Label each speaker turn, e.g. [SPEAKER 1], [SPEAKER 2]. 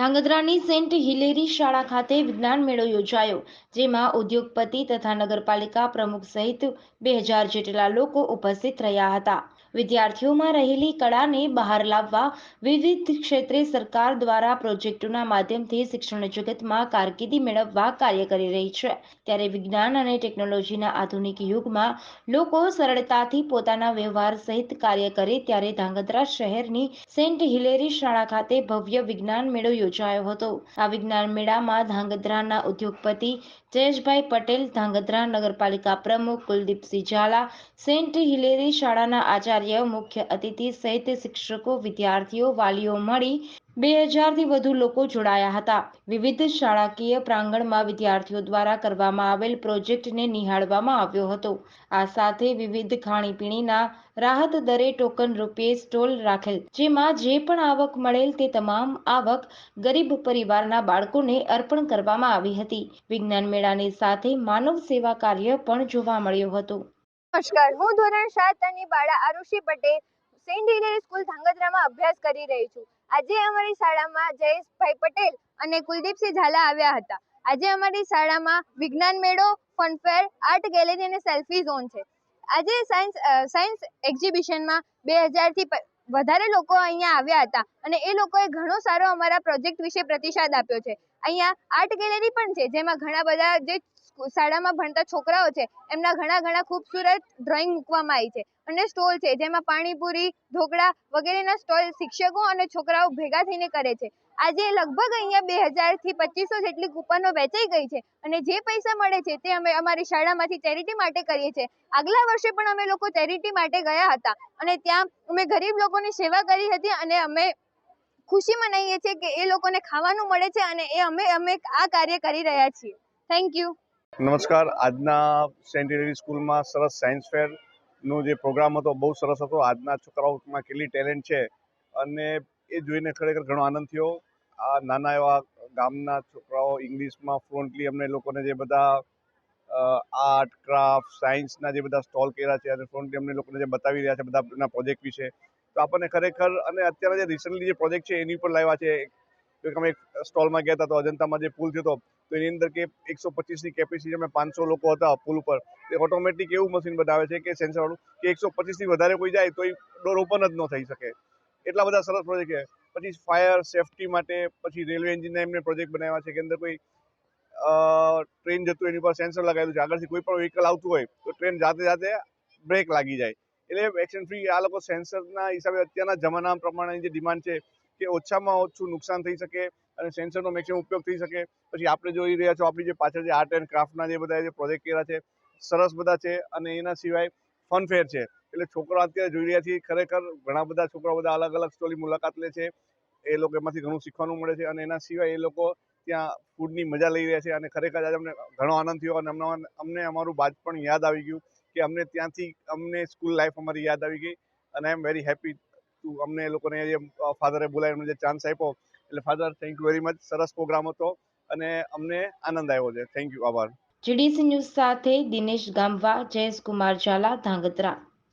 [SPEAKER 1] ધાંગધ્રાની Saint Hillary શાળા ખાતે વિજ્ઞાન મેળો યોજાયો, જેમાં ઉદ્યોગપતિ તથા નગરપાલિકા પ્રમુખ સહિત બે હજાર જેટલા લોકો ઉપસ્થિત રહ્યા હતા. વિદ્યાર્થીઓમાં રહેલી કળાને બહાર લાવવા વિવિધ ક્ષેત્રે સરકાર દ્વારા પ્રોજેક્ટોના માધ્યમથી શિક્ષણ જગતમાં કારકિર્દી મેળવવા કાર્ય કરી રહી છે. ત્યારે વિજ્ઞાન અને ટેકનોલોજીના આધુનિક યુગમાં લોકો સરળતાથી પોતાના વ્યવહાર સહિત કાર્ય કરે ત્યારે ધ્રાંગધ્રા શહેરની સેન્ટ હિલેરી શાળા ખાતે ભવ્ય વિજ્ઞાન મેળો યોજાયો હતો. આ વિજ્ઞાન મેળામાં ધાંગધ્રાના ઉદ્યોગપતિ જયેશભાઈ પટેલ, ધાંગધ્રા નગરપાલિકા પ્રમુખ કુલદીપસિંહ ઝાલા સેન્ટ હિલેરી શાળાના આચાર્ય મુખ્ય અતિથિ સહિત શિક્ષકો, વિદ્યાર્થીઓ, વાલીઓ મળી બે હજારથી વધુ લોકો જોડાયા હતા. વિવિધ શાળાકીય પ્રાંગણમાં વિદ્યાર્થીઓ દ્વારા કરવામાં આવેલ પ્રોજેક્ટને નિહાળવામાં આવ્યો હતો. આ સાથે વિવિધ ખાણીપીણીના રાહત દરે ટોકન રૂપે સ્ટોલ રાખેલ, જેમાં જે પણ આવક મળેલ તે તમામ આવક ગરીબ પરિવારના બાળકોને અર્પણ કરવામાં આવી હતી. વિજ્ઞાન મેળાની સાથે માનવ સેવા કાર્ય પણ જોવા મળ્યું હતું.
[SPEAKER 2] નમસ્કાર, હું ધોરણ સાત અને બાળા આરુષી પટેલ, સેન્ટ સ્કૂલ ધાંગધ્રામાં અભ્યાસ કરી રહી છું. આજે અમારી શાળામાં જયેશભાઈ પટેલ અને કુલદીપસિંહ ઝાલા આવ્યા હતા. આજે અમારી શાળામાં વિજ્ઞાન મેળો ફનફેર આર્ટ ગેલેરી અને સેલ્ફી ઝોન છે. આજે સાયન્સ સાયન્સ એક્ઝિબિશનમાં બે હજારથી વધારે લોકો અહીંયા આવ્યા હતા અને એ લોકોએ ઘણો સારો અમારા પ્રોજેક્ટ વિશે પ્રતિસાદ આપ્યો છે. અહીંયા આર્ટ ગેલેરી પણ છે, જેમાં ઘણા બધા જે શાળામાં ભણતા છોકરાઓ છે, એમના ઘણા ઘણા ખૂબસૂરત ડ્રોઈંગ મૂકવામાં આવી છે. અને સ્ટોલ છે, જેમાં પાણીપુરી, ઢોકળા વગેરેના સ્ટોલ શિક્ષકો અને છોકરાઓ ભેગા થઈને કરે છે. આજે લગભગ અહીંયા બે હજારથી પચીસો જેટલી કૂપનો વેચાઈ ગઈ છે અને જે પૈસા મળે છે તે અમે અમારી શાળામાંથી ચેરિટી માટે કરીએ છીએ. આગલા વર્ષે પણ અમે લોકો ચેરિટી માટે ગયા હતા અને ત્યાં અમે ગરીબ લોકોની સેવા કરી હતી અને અમે ખુશી મનાવીએ છીએ કે એ લોકોને ખાવાનું મળે છે અને એ અમે અમે આ કાર્ય કરી રહ્યા છીએ. થેન્ક યુ
[SPEAKER 3] નમસ્કાર. આજના સેન્ટ હિલેરી સ્કૂલમાં સરસ સાયન્સ ફેરનો જે પ્રોગ્રામ હતો બહુ સરસ હતો. આજના છોકરાઓમાં કેટલી ટેલેન્ટ છે અને એ જોઈને ખરેખર ઘણો આનંદ થયો. આ નાના એવા ગામના છોકરાઓ ઇંગ્લિશમાં ફ્લુઅન્ટલી અમને લોકોને જે બધા આર્ટ, ક્રાફ્ટ, સાયન્સના જે બધા સ્ટોલ કર્યા છે અને ફ્લુઅન્ટલી અમને લોકોને જે બતાવી રહ્યા છે બધા પ્રોજેક્ટ વિશે. તો આપણને ખરેખર અને અત્યારે જે રિસન્ટલી જે પ્રોજેક્ટ છે એની પણ લાવ્યા છે. એક અમે એક સ્ટોલમાં ગયા હતા તો અજંતામાં જે પુલ થયો તો એની અંદર કે એકસો પચીસની અમે પાંચસો લોકો હતા પુલ ઉપર એ ઓટોમેટિક એવું મશીન બનાવે છે કે સેન્સરવાળું કે એકસો પચીસથી વધારે કોઈ જાય તો એ ડોર ઓપન જ ન થઈ શકે। એટલા બધા સરસ પ્રોજેક્ટ છે। પછી ફાયર સેફટી માટે પછી રેલવે એન્જિનના એમને પ્રોજેક્ટ બનાવ્યા છે કે અંદર કોઈ ટ્રેન જતું એની પર સેન્સર લગાવેલું છે. આગળથી કોઈ પણ વ્હીકલ આવતું હોય તો ટ્રેન જાતે જાતે બ્રેક લાગી જાય. એટલે એક્શન ફ્રી આ લોકો સેન્સરના હિસાબે અત્યારના જમાના પ્રમાણેની જે ડિમાન્ડ છે કે ઓછામાં ઓછું નુકસાન થઈ શકે અને સેન્સરનો મેક્સિમમ ઉપયોગ થઈ શકે. પછી આપણે જોઈ રહ્યા છો આપણી જે પાછળ જે આર્ટ એન્ડ ક્રાફ્ટના જે બધા જે પ્રોજેક્ટ કર્યા છે, સરસ બધા છે અને એના સિવાય ફનફેર છે. એટલે છોકરા અત્યારે જોઈ રહ્યા છીએ ખરેખર ઘણા બધા છોકરાઓ બધા અલગ અલગ સ્ટોલની મુલાકાત લે છે. એ લોકો એમાંથી ઘણું શીખવાનું મળે છે અને એના સિવાય એ લોકો ત્યાં ફૂડની મજા લઈ રહ્યા છે અને ખરેખર આજે અમને ઘણો આનંદ થયો અને અમને અમને અમારું બાળપણ યાદ આવી ગયું કે અમને ત્યાંથી અમને સ્કૂલ લાઈફ અમારી યાદ આવી ગઈ. અને આઈ એમ વેરી હેપી અમને એ લોકોને જે ફાધરે બોલાવીને જે ચાન્સ આપ્યો, એટલે father thank you very much સરસ પ્રોગ્રામ હતો અને અમને આનંદ આવ્યો છે. થેન્ક યુ આભાર.
[SPEAKER 1] જીડીસી ન્યૂઝ સાથે દિનેશ ગામવા જયેશ કુમાર ઝાલા, ધાંગધ્રા.